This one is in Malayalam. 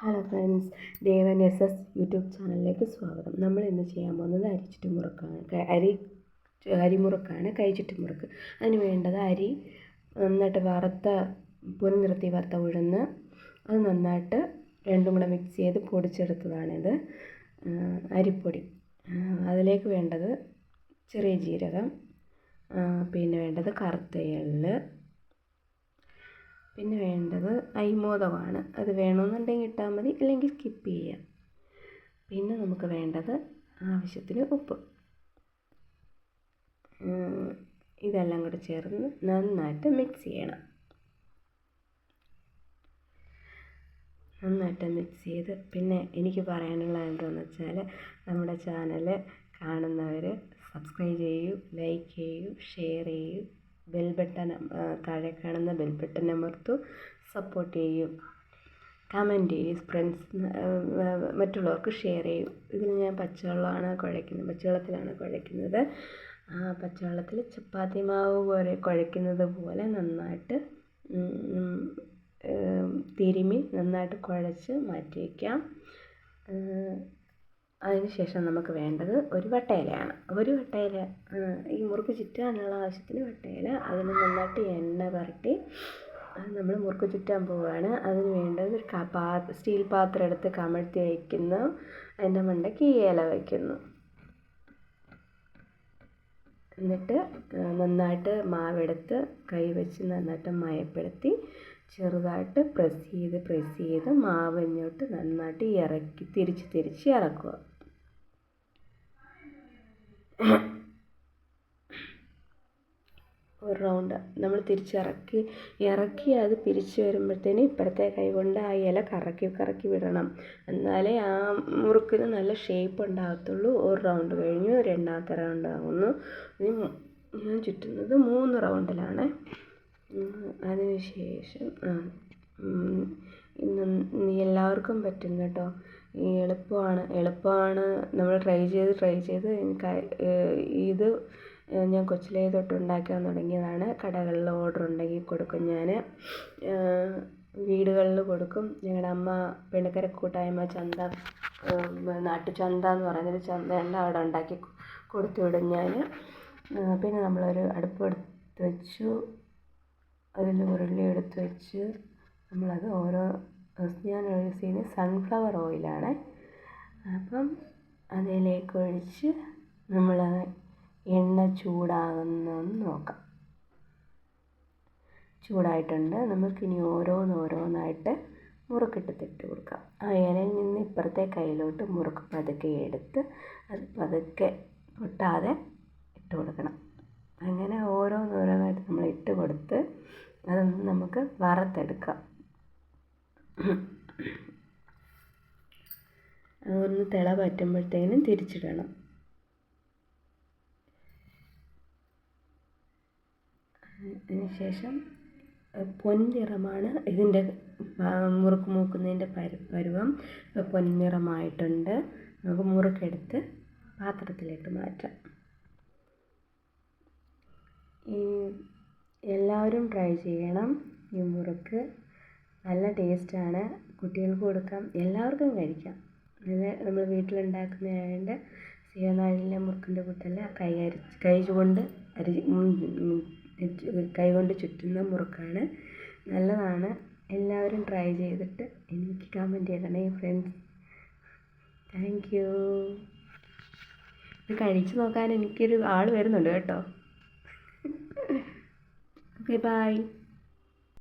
Hello friends Devan S S YouTube ചാനലിലേക്ക് സ്വാഗതം. നമ്മൾ ഇന്ന് ചെയ്യാൻ പോകുന്നത് അരി ചുറ്റുമുറുക്കാണ് ക- അരി അരിമുറുക്കാണ് കൈ ചുറ്റുമുറുക്ക് അതിന് വേണ്ടത് അരി നന്നായിട്ട് വറുത്ത പൊൻനിർത്തി വറുത്ത ഉഴുന്ന് അത് നന്നായിട്ട് രണ്ടും കൂടെ മിക്സ് ചെയ്ത് പൊടിച്ചെടുത്തതാണിത്. അരിപ്പൊടി. അതിലേക്ക് വേണ്ടത് ചെറിയ ജീരകം. പിന്നെ വേണ്ടത് കറുത്ത എള്ള്. പിന്നെ വേണ്ടത് അയ്മോദകമാണ് അത് വേണമെന്നുണ്ടെങ്കിൽ ഇട്ടാൽ മതി അല്ലെങ്കിൽ സ്കിപ്പ് ചെയ്യാം. പിന്നെ നമുക്ക് വേണ്ടത് ആവശ്യത്തിന് ഉപ്പ്. ഇതെല്ലാം കൂടെ ചേർന്ന് നന്നായിട്ട് മിക്സ് ചെയ്യണം. നന്നായിട്ട് മിക്സ് ചെയ്ത് പിന്നെ എനിക്ക് പറയാനുള്ള എന്താണെന്ന് വെച്ചാൽ നമ്മുടെ ചാനൽ കാണുന്നവർ സബ്സ്ക്രൈബ് ചെയ്യൂ ലൈക്ക് ചെയ്യൂ ഷെയർ ചെയ്യൂ. ബെൽ ബട്ടൺ താഴെ കാണുന്ന ബെൽ ബട്ടൺ അമർത്തു സപ്പോർട്ട് ചെയ്യും കമന്റ് ചെയ്യും ഫ്രണ്ട്സ് മറ്റുള്ളവർക്ക് ഷെയർ ചെയ്യും. ഇതിൽ ഞാൻ പച്ചവെള്ളമാണ് കുഴയ്ക്കുന്നത് പച്ചവെള്ളത്തിലാണ് കുഴയ്ക്കുന്നത്. പച്ചവെള്ളത്തിൽ ചപ്പാത്തി മാവ് പോലെ കുഴയ്ക്കുന്നത് പോലെ നന്നായിട്ട് തിരുമി നന്നായിട്ട് കുഴച്ച് മാറ്റി വയ്ക്കാം അതിനുശേഷം നമുക്ക് വേണ്ടത് ഒരു വട്ടയിലയാണ്. ഒരു വട്ടയില ഈ മുറുക്ക് ചുറ്റാനുള്ള ആവശ്യത്തിന് വട്ടയില അതിന് നന്നായിട്ട് എണ്ണ പുരട്ടി അത് നമ്മൾ മുറുക്ക് ചുറ്റാൻ പോവുകയാണ് അതിന് വേണ്ടത് ഒരു പാ സ്റ്റീൽ പാത്രം എടുത്ത് കമഴ്ത്തി വയ്ക്കുന്നു. അതിന്റെ മണ്ടയ്ക്ക് ഈ ഇല വയ്ക്കുന്നു. എന്നിട്ട് നന്നായിട്ട് മാവെടുത്ത് കൈ വെച്ച് നന്നായിട്ട് മയപ്പെടുത്തി ചെറുതായിട്ട് പ്രസ് ചെയ്ത് പ്രസ് ചെയ്ത് മാവ് ഇങ്ങോട്ട് നന്നായിട്ട് ഇറക്കി തിരിച്ച് തിരിച്ച് ഇറക്കുക. ഒരു റൗണ്ട് നമ്മൾ തിരിച്ചിറക്കി ഇറക്കി അത് പിരിച്ച് വരുമ്പോഴത്തേന് ഇപ്പുറത്തെ കൈ കൊണ്ട് ആ ഇല കറക്കി കറക്കി വിടണം. എന്നാലേ ആ മുറുക്കിന് നല്ല ഷേപ്പ് ഉണ്ടാകത്തുള്ളൂ. ഒരു റൗണ്ട് കഴിഞ്ഞു രണ്ടാമത്തെ റൗണ്ട് ആകുന്നു ഞാൻ ചുറ്റുന്നത് മൂന്ന് റൗണ്ടിലാണ് അതിനുശേഷം ഇന്ന് എല്ലാവർക്കും പറ്റും കേട്ടോ. എളുപ്പമാണ്. എളുപ്പമാണ്. നമ്മൾ ട്രൈ ചെയ്ത് ട്രൈ ചെയ്ത് എനിക്ക് ഇത് ഞാൻ കൊച്ചിലേ തൊട്ട് ഉണ്ടാക്കാൻ തുടങ്ങിയതാണ്. കടകളിൽ ഓർഡർ ഉണ്ടെങ്കിൽ കൊടുക്കും ഞാൻ വീടുകളിൽ കൊടുക്കും. ഞങ്ങളുടെ അമ്മ പെണ്ണുക്കര കൂട്ടായ്മ ചന്ത നാട്ടു ചന്ത എന്ന് പറയുന്നൊരു ചന്തയുണ്ട്. അവിടെ ഉണ്ടാക്കി കൊടുത്തു വിടും ഞാൻ പിന്നെ നമ്മളൊരു അടുപ്പ് എടുത്ത് വെച്ചു. അതിൽ ഉരുളി എടുത്ത് വെച്ച് നമ്മളത് ഓരോ ഞാൻ യൂസ് ചെയ്യുന്നത് സൺഫ്ലവർ ഓയിലാണ് അപ്പം അതിലേക്ക് ഒഴിച്ച് നമ്മൾ എണ്ണ ചൂടാകുന്നതെന്ന് നോക്കാം. ചൂടായിട്ടുണ്ട്. നമുക്കിനി ഓരോന്നോരോന്നായിട്ട് മുറുക്കിട്ട് തെറ്റ് കൊടുക്കാം. ആ ഇലയിൽ നിന്ന് ഇപ്പുറത്തെ കയ്യിലോട്ട് മുറുക്ക് പതുക്കെ എടുത്ത് അത് പതുക്കെ പൊട്ടാതെ ഇട്ട് കൊടുക്കണം. അങ്ങനെ ഓരോന്നോരോന്നായിട്ട് നമ്മൾ ഇട്ട് കൊടുത്ത് അതൊന്ന് നമുക്ക് വറുത്തെടുക്കാം. അതൊന്ന് തിള പറ്റുമ്പോഴത്തേനും തിരിച്ചിടണം. അതിനുശേഷം പൊൻനിറമാണ് ഇതിന്റെ മുറുക്ക് മൂക്കുന്നതിന്റെ പരു പരുവം. പൊൻനിറമായിട്ടുണ്ട്. നമുക്ക് മുറുക്കെടുത്ത് പാത്രത്തിലേക്ക് മാറ്റാം. ഈ എല്ലാവരും ട്രൈ ചെയ്യണം ഈ മുറുക്ക്. നല്ല ടേസ്റ്റാണ്. കുട്ടികൾക്ക് കൊടുക്കാം. എല്ലാവർക്കും കഴിക്കാം. നല്ല നമ്മൾ വീട്ടിലുണ്ടാക്കുന്നതായതുകൊണ്ട് സീതനാഴിലെ മുറുക്കിന്റെ കൂട്ടല്ല കൈ അരിച്ച് കൈ കൊണ്ട് അരി കൈ കൊണ്ട് ചുറ്റുന്ന മുറുക്കാണ്. നല്ലതാണ്. എല്ലാവരും ട്രൈ ചെയ്തിട്ട് എനിക്ക് കമന്റ് ചെയ്യണേ ഫ്രണ്ട്സ് താങ്ക് യു ഇത് കഴിച്ചു നോക്കാൻ എനിക്കൊരു ആൾ വരുന്നുണ്ട് കേട്ടോ. Okay bye